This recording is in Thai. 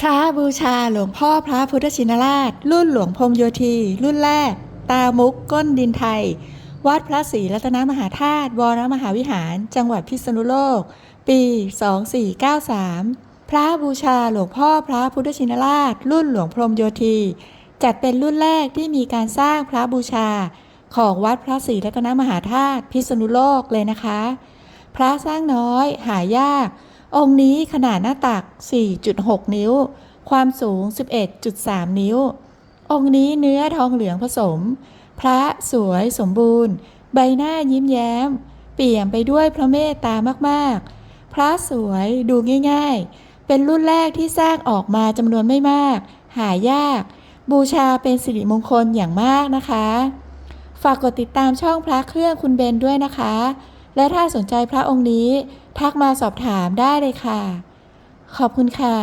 พระบูชาหลวงพ่อพระพุทธชินราช รุ่นหลวงพรมโยธี รุ่นแรก ตามุกก้นดินไทย วัดพระศรีรัตนมหาธาตุวรมหาวิหาร จังหวัดพิษณุโลก ปี 2493 พระบูชาหลวงพ่อพระพุทธชินราช รุ่นหลวงพรมโยธี จัดเป็นรุ่นแรกที่มีการสร้างพระบูชา ของวัดพระศรีรัตนมหาธาตุพิษณุโลกเลยนะคะ พระสร้างน้อยหายาก องค์นี้ขนาดหน้าตัก 4.6 นิ้ว ความสูง 11.3 นิ้ว องค์นี้เนื้อทองเหลืองผสม พระสวยสมบูรณ์ ใบหน้ายิ้มแย้ม เปี่ยมไปด้วยพระเมตตามากๆ พระสวยดูง่าย ๆ เป็นรุ่นแรกที่สร้างออกมาจำนวนไม่มาก หายาก บูชาเป็นสิริมงคลอย่างมากนะคะ ฝากกดติดตามช่องพระเครื่องคุณเบนด้วยนะคะ และถ้าสนใจพระองค์นี้ ทักมาสอบถามได้เลยค่ะ ขอบคุณค่ะ